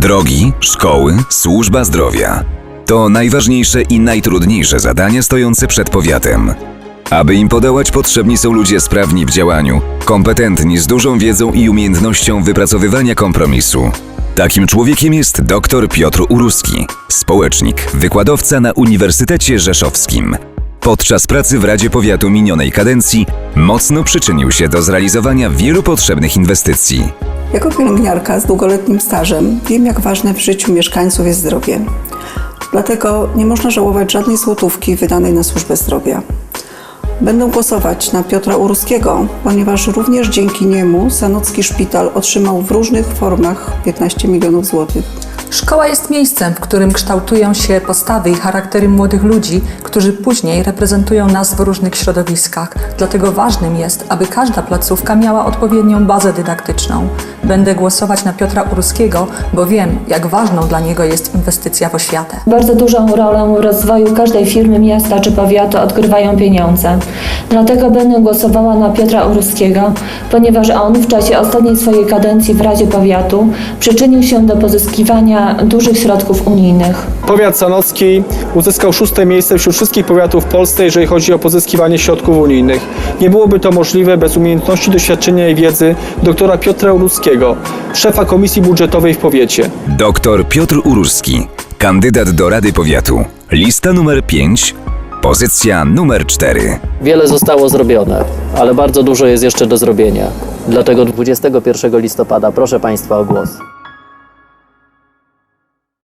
Drogi, szkoły, służba zdrowia. To najważniejsze i najtrudniejsze zadania stojące przed powiatem. Aby im podołać, potrzebni są ludzie sprawni w działaniu, kompetentni z dużą wiedzą i umiejętnością wypracowywania kompromisu. Takim człowiekiem jest dr Piotr Uruski, społecznik, wykładowca na Uniwersytecie Rzeszowskim. Podczas pracy w Radzie Powiatu minionej kadencji mocno przyczynił się do zrealizowania wielu potrzebnych inwestycji. Jako pielęgniarka z długoletnim stażem wiem, jak ważne w życiu mieszkańców jest zdrowie. Dlatego nie można żałować żadnej złotówki wydanej na służbę zdrowia. Będę głosować na Piotra Uruskiego, ponieważ również dzięki niemu Sanocki Szpital otrzymał w różnych formach 15 milionów złotych. Szkoła jest miejscem, w którym kształtują się postawy i charaktery młodych ludzi, którzy później reprezentują nas w różnych środowiskach. Dlatego ważnym jest, aby każda placówka miała odpowiednią bazę dydaktyczną. Będę głosować na Piotra Uruskiego, bo wiem, jak ważną dla niego jest inwestycja w oświatę. Bardzo dużą rolę w rozwoju każdej firmy, miasta czy powiatu odgrywają pieniądze. Dlatego będę głosowała na Piotra Uruskiego, ponieważ on w czasie ostatniej swojej kadencji w Radzie Powiatu przyczynił się do pozyskiwania dużych środków unijnych. Powiat sanocki uzyskał szóste miejsce wśród wszystkich powiatów w Polsce, jeżeli chodzi o pozyskiwanie środków unijnych. Nie byłoby to możliwe bez umiejętności, doświadczenia i wiedzy doktora Piotra Uruskiego, szefa Komisji Budżetowej w powiecie. Dr Piotr Uruski, kandydat do Rady Powiatu. Lista numer 5, pozycja numer 4. Wiele zostało zrobione, ale bardzo dużo jest jeszcze do zrobienia. Dlatego 21 listopada proszę Państwa o głos.